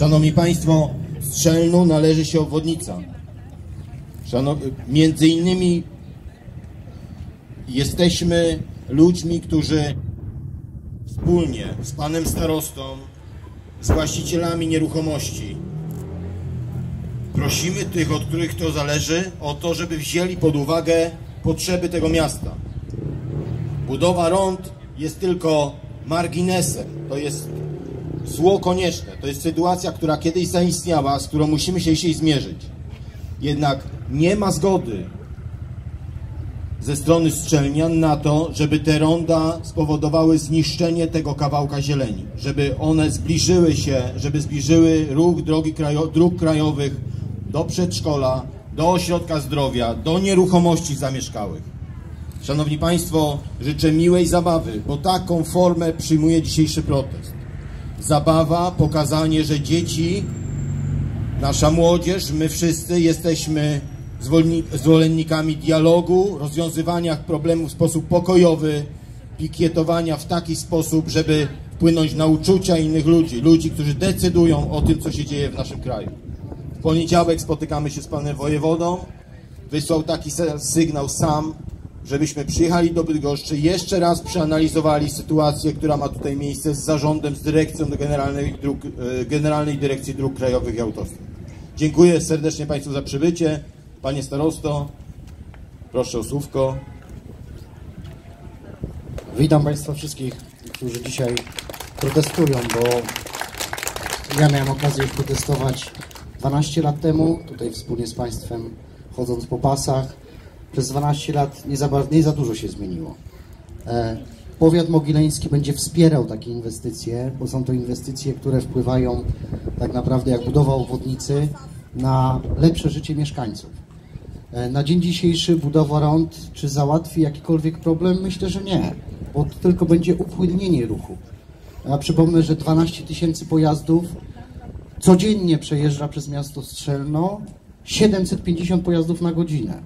Szanowni Państwo, Strzelnu należy się obwodnica. Szanow... Między innymi jesteśmy ludźmi, którzy wspólnie z panem starostą, z właścicielami nieruchomości prosimy tych, od których to zależy, o to, żeby wzięli pod uwagę potrzeby tego miasta. Budowa rond jest tylko marginesem, to jest zło konieczne, to jest sytuacja, która kiedyś zaistniała, z którą musimy się dzisiaj zmierzyć. Jednak nie ma zgody ze strony Strzelnian na to, żeby te ronda spowodowały zniszczenie tego kawałka zieleni, żeby one zbliżyły się, żeby zbliżyły ruch drogi krajo, dróg krajowych do przedszkola, do ośrodka zdrowia, do nieruchomości zamieszkałych. Szanowni Państwo, życzę miłej zabawy, bo taką formę przyjmuje dzisiejszy protest. Zabawa, pokazanie, że dzieci, nasza młodzież, my wszyscy jesteśmy zwolennikami dialogu, rozwiązywania problemów w sposób pokojowy, pikietowania w taki sposób, żeby wpłynąć na uczucia innych ludzi, ludzi, którzy decydują o tym, co się dzieje w naszym kraju. W poniedziałek spotykamy się z panem wojewodą. Wysłał taki sygnał sam, żebyśmy przyjechali do Bydgoszczy, jeszcze raz przeanalizowali sytuację, która ma tutaj miejsce z zarządem, z dyrekcją Generalnej, Dróg, e, Generalnej Dyrekcji Dróg Krajowych i Autostrad. Dziękuję serdecznie Państwu za przybycie. Panie starosto, proszę o słówko. Witam Państwa wszystkich, którzy dzisiaj protestują, bo ja miałem okazję protestować 12 lat temu, tutaj wspólnie z Państwem chodząc po pasach. Przez 12 lat nie za, nie za dużo się zmieniło. E, powiat mogileński będzie wspierał takie inwestycje, bo są to inwestycje, które wpływają tak naprawdę jak budowa obwodnicy na lepsze życie mieszkańców. E, na dzień dzisiejszy budowa rond, czy załatwi jakikolwiek problem? Myślę, że nie, bo to tylko będzie upłynnienie ruchu. Ja przypomnę, że 12 tysięcy pojazdów codziennie przejeżdża przez miasto Strzelno, 750 pojazdów na godzinę.